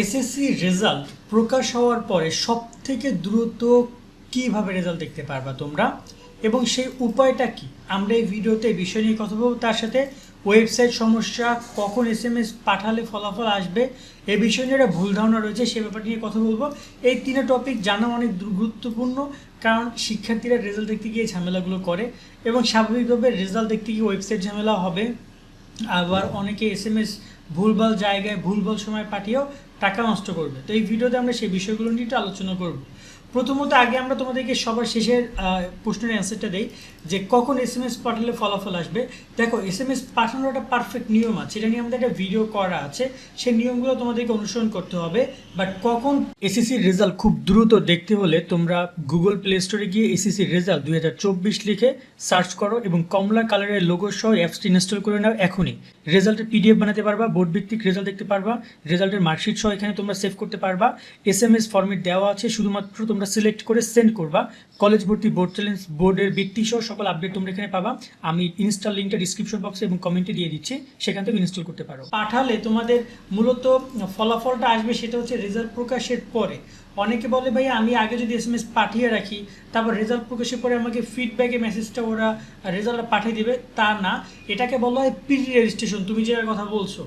SSC result প্রকাশ হওয়ার পরে সব থেকে দ্রুত কীভাবে রেজাল্ট দেখতে পারবা তোমরা? এবং সেই উপায়টা কি? আমরা এই ভিডিওতে বিষয় নিয়ে কথা বলব। তার সাথে ওয়েবসাইট সমস্যা, কখন এস এম এস পাঠালে ফলাফল আসবে, এই বিষয় নিয়ে একটা ভুল ধারণা রয়েছে, সে ব্যাপারটা নিয়ে কথা বলব। এই তিনটা টপিক জানা অনেক গুরুত্বপূর্ণ, কারণ শিক্ষার্থীরা রেজাল্ট দেখতে গিয়ে ঝামেলাগুলো করে এবং স্বাভাবিকভাবে রেজাল্ট দেখতে গিয়ে ওয়েবসাইট ঝামেলা হবে। আবার অনেকে এস এম এস ভুলভাল জায়গায় ভুলভাল সময় পাঠিয়েও টাকা নষ্ট করবে। তো এই ভিডিওতে আমরা সেই বিষয়গুলো নিয়ে একটু আলোচনা করব। প্রথমত আগে আমরা তোমাদেরকে সবার শেষের প্রশ্নের অ্যান্সারটা দেই যে কখন এস এম এস পাঠালে ফলাফল আসবে। দেখো এস এম এস পাঠানোর একটা পারফেক্ট নিয়ম আছে। এটা নিয়ে আমাদের একটা ভিডিও করা আছে। সেই নিয়মগুলো তোমাদেরকে অনুসরণ করতে হবে। বাট কখন এসএসসির রেজাল্ট খুব দ্রুত দেখতে হলে তোমরা গুগল প্লে স্টোরে গিয়ে এসএসসির রেজাল্ট দুই হাজার চব্বিশ লিখে সার্চ করো এবং কমলা কালারের লোগো সহ অ্যাপসটি ইনস্টল করে নাও এখনই। রেজাল্টের পিডিএফ বানাতে পারবা বোর্ড ভিত্তিক রেজাল্ট দেখতে পারবা। রেজাল্টের মার্কশিট সহ এখানে তোমরা সেভ করতে পারবা। এস এম এস ফর্মেট দেওয়া আছে, শুধুমাত্র তোমরা সিলেক্ট করে সেন্ড করবা। কলেজ ভর্তি বোর্ড চ্যালেঞ্জ বোর্ডের বৃত্তি সহ সকল আপডেট তোমরা এখানে পাবা। আমি ইনস্টল লিঙ্কটা ডিসক্রিপশন বক্সে এবং কমেন্টে দিয়ে দিচ্ছি, সেখান থেকে ইনস্টল করতে পারো। পাঠালে তোমাদের মূলত ফলাফলটা আসবে সেটা হচ্ছে রেজাল্ট প্রকাশের পরে। অনেকে বলে, ভাই, আমি আগে যদি এস এম এস পাঠিয়ে রাখি, তারপর রেজাল্ট প্রকাশের পরে আমাকে ফিডব্যাকে মেসেজটা ওরা রেজাল্টটা পাঠিয়ে দিবে। তা না। এটাকে বলা হয় প্রি রেজিস্ট্রেশন তুমি যে কথা বলছো।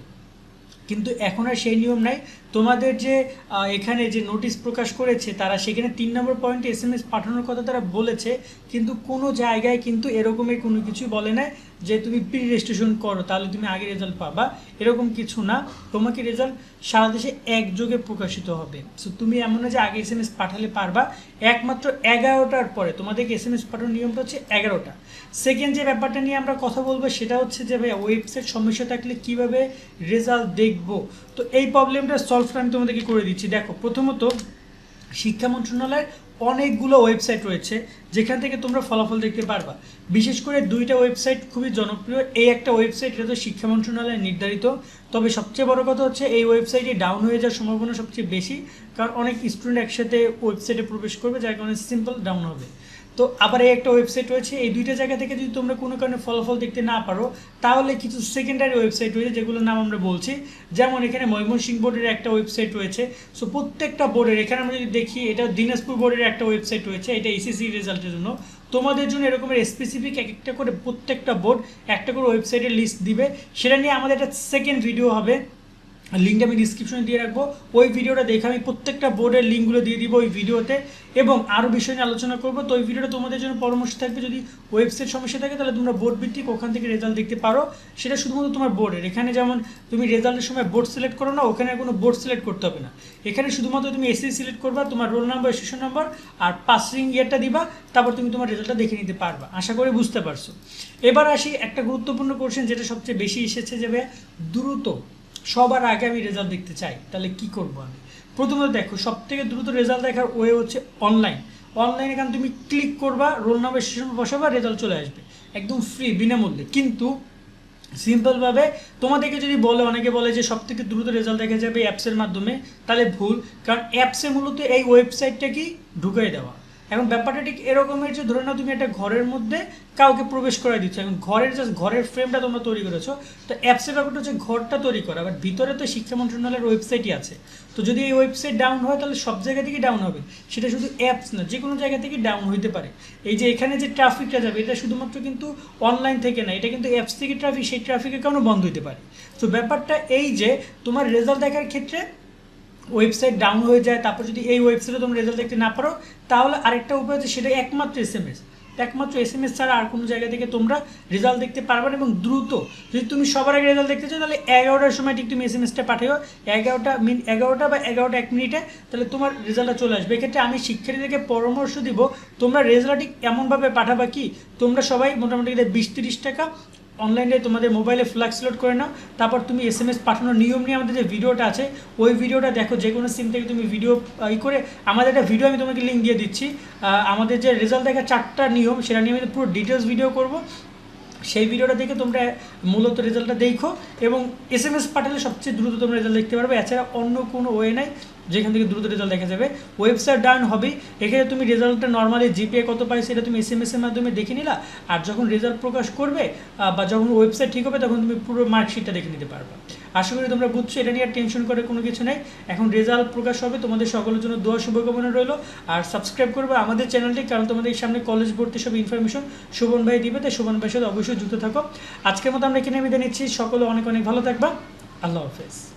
কিন্তু এখন আর সেই নিয়ম নাই। তোমাদের যে এখানে যে নোটিশ প্রকাশ করেছে, তারা সেখানে তিন নম্বর পয়েন্টে এস এম এস পাঠানোর কথা তারা বলেছে, কিন্তু কোনো জায়গায় কিন্তু এরকমের কোনো কিছু বলে না যে তুমি প্রি রেজিস্ট্রেশন করো, তাহলে তুমি আগে রেজাল্ট পাবা। এরকম কিছু না। তোমাকে রেজাল্ট সারা দেশে একযোগে প্রকাশিত হবে। সো তুমি এমন না যে আগে এস এম এস পাঠালে পারবা। একমাত্র এগারোটার পরে তোমাদেরকে এস এম এস পাঠানোর নিয়মটা হচ্ছে এগারোটা। সেকেন্ড যে ব্যাপারটা নিয়ে আমরা কথা বলব, সেটা হচ্ছে যে ভাই ওয়েবসাইট সমস্যা থাকলে কীভাবে রেজাল্ট দেখব তো এই প্রবলেমটা সলভ আমি তোমাদেরকে করে দিচ্ছি। দেখো, প্রথমত শিক্ষা মন্ত্রণালয়ের অনেকগুলো ওয়েবসাইট রয়েছে, যেখান থেকে তোমরা ফলাফল দেখতে পারবা। বিশেষ করে দুইটা ওয়েবসাইট খুবই জনপ্রিয়। এই একটা ওয়েবসাইট এটা তো শিক্ষা মন্ত্রণালয় নির্ধারিত। তবে সবচেয়ে বড় কথা হচ্ছে এই ওয়েবসাইটে ডাউন হয়ে যাওয়ার সম্ভাবনা সবচেয়ে বেশি। কারণ অনেক স্টুডেন্ট একসাথে ওয়েবসাইটে প্রবেশ করবে, যার কারণে সিম্পল ডাউন হবে। তো আবার এই একটা ওয়েবসাইট রয়েছে, এই দুইটা জায়গা থেকে যদি তোমরা কোনো কারণে ফলাফল দেখতে না পারো, তাহলে কিছু সেকেন্ডারি ওয়েবসাইট রয়েছে যেগুলোর নাম আমরা বলছি। যেমন এখানে ময়মনসিংহ বোর্ডের একটা ওয়েবসাইট রয়েছে। সো প্রত্যেকটা বোর্ডের এখানে আমরা যদি দেখি, এটা দিনাজপুর বোর্ডের একটা ওয়েবসাইট রয়েছে, এটা এসএসসি রেজাল্টের জন্য। তোমাদের জন্য এরকমের স্পেসিফিক এক একটা করে প্রত্যেকটা বোর্ড একটা করে ওয়েবসাইটের লিস্ট দিবে। সেটা নিয়ে আমাদের একটা সেকেন্ড ভিডিও হবে। লিঙ্কটা আমি ডিসক্রিপশনে দিয়ে রাখব। ওই ভিডিওটা দেখে আমি প্রত্যেকটা বোর্ডের লিঙ্কগুলো দিয়ে দিব ওই ভিডিওতে এবং আরও বিষয় নিয়ে আলোচনা করব। তো ওই ভিডিওটা তোমাদের জন্য পরামর্শ থাকবে যদি ওয়েবসাইট সমস্যা থাকে, তাহলে তোমরা বোর্ড ভিত্তিক ওখান থেকে রেজাল্ট দেখতে পারো। সেটা শুধুমাত্র তোমার বোর্ডের এখানে যেমন তুমি রেজাল্টের সময় বোর্ড সিলেক্ট করো না, ওখানে কোনো বোর্ড সিলেক্ট করতে হবে না। এখানে শুধুমাত্র তুমি এসএসসি সিলেক্ট করবা, তোমার রোল নাম্বার স্টেশন নাম্বার আর পাসিং ইয়ারটা দিবা, তারপর তুমি তোমার রেজাল্টটা দেখে নিতে পারবা। আশা করি বুঝতে পারছ। এবার আসি একটা গুরুত্বপূর্ণ কোশ্চেন যেটা সবচেয়ে বেশি এসেছে যে দ্রুত সবার আগে আমি রেজাল্ট দেখতে চাই, তাহলে কি করব আমি? প্রথমত দেখো সব থেকে দ্রুত রেজাল্ট দেখার ওয়ে হচ্ছে অনলাইন অনলাইনে এখানে তুমি ক্লিক করবা রোল নাম্বার স্টেশন বসাবা রেজাল্ট চলে আসবে। একদম ফ্রি বিনামূল্যে। কিন্তু সিম্পলভাবে তোমাদেরকে যদি বলে, অনেকে বলে যে সব থেকে দ্রুত রেজাল্ট দেখা যাবে অ্যাপসের মাধ্যমে, তাহলে ভুল। কারণ অ্যাপসে মূলত এই ওয়েবসাইটটা কি? ঢুকিয়ে দেওয়া। এখন ব্যাপারটা ঠিক এরকমের যে ধরে নাও তুমি একটা ঘরের মধ্যে কাউকে প্রবেশ করাই দিচ্ছ এখন ঘরের জাস্ট ঘরের ফ্রেমটা তোমরা তৈরি করেছ, তো অ্যাপসের ব্যাপারটা হচ্ছে ঘরটা তৈরি করা বাট ভিতরে তো শিক্ষা মন্ত্রণালয়ের ওয়েবসাইটই আছে। তো যদি এই ওয়েবসাইট ডাউন হয়, তাহলে সব জায়গা থেকেই ডাউন হবে। সেটা শুধু অ্যাপস না যে কোনো জায়গা থেকে ডাউন হইতে পারে। এই যে এখানে যে ট্রাফিকটা যাবে, এটা শুধুমাত্র কিন্তু অনলাইন থেকে না, এটা কিন্তু অ্যাপস থেকে ট্রাফিক সেই ট্রাফিকের কারণে বন্ধ হতে পারে। তো ব্যাপারটা এই যে, তোমার রেজাল্ট দেখার ক্ষেত্রে ওয়েবসাইট ডাউন হয়ে যায়, তারপর যদি এই ওয়েবসাইটে তোমরা রেজাল্ট দেখতে না পারো, তাহলে আরেকটা উপায় হচ্ছে সেটা একমাত্র এস এম এস একমাত্র এস এম এস ছাড়া আর কোনো জায়গা থেকে তোমরা রেজাল্ট দেখতে পারবে না এবং দ্রুত। যদি তুমি সবার আগে রেজাল্ট দেখতে চাও, তাহলে এগারোটার সময় ঠিক তুমি এস এম এসটা পাঠিও এগারোটা মিন এগারোটা বা এগারোটা এক মিনিটে তাহলে তোমার রেজাল্টটা চলে আসবে। এক্ষেত্রে আমি শিক্ষার্থীদেরকে পরামর্শ দিব, তোমরা রেজাল্ট ঠিক এমনভাবে পাঠাবা কি, তোমরা সবাই মোটামুটি বিশ তিরিশ টাকা অনলাইনে তোমাদের মোবাইলে ফ্ল্যাক্স লোড করে নাও, তারপর তুমি এস এম এস পাঠানোর নিয়ম নিয়ে আমাদের যে ভিডিওটা আছে, ওই ভিডিওটা দেখো যে কোনো সিম থেকে তুমি ভিডিও ই করে আমাদের একটা ভিডিও আমি তোমাকে লিঙ্ক দিয়ে দিচ্ছি। আমাদের যে রেজাল্ট দেখা চারটা নিয়ম, সেটা নিয়ে আমি পুরো ডিটেলস ভিডিও করব। সেই ভিডিওটা দেখে তোমরা মূলত রেজাল্টটা দেখো এবং এস এম এস পাঠালে সবচেয়ে দ্রুত তোমরা রেজাল্ট দেখতে পারবে। এছাড়া অন্য কোনো ওয়ে নাই, যেখান থেকে দ্রুত রেজাল্ট দেখা যাবে। ওয়েবসাইট ডান হবে এখানে তুমি রেজাল্টটা নর্মালি জিপিএ কত পাই সেটা তুমি এস এম এসের মাধ্যমে দেখে নিলা। আর যখন রেজাল্ট প্রকাশ করবে বা যখন ওয়েবসাইট ঠিক হবে, তখন তুমি পুরো মার্কশিটটা দেখে নিতে পারবে। আশা করি তোমরা বুঝছ, এটা নিয়ে আর টেনশন করে কোনো কিছু নেই। এখন রেজাল্ট প্রকাশ হবে, তোমাদের সকলের জন্য দোয়া, শুভকামনা রইল। আর সাবস্ক্রাইব করবে আমাদের চ্যানেলটি কারণ তোমাদের এই সামনে কলেজ ভর্তি সব ইনফরমেশন শোভন ভাই দিবে, তাই শোভন ভাইয়ের সাথে অবশ্যই যুক্ত থাকো। আজকের মতো আমরা এখানে বিদায় নিচ্ছি। সকলে অনেক অনেক ভালো থাকবা। আল্লাহ হাফেজ।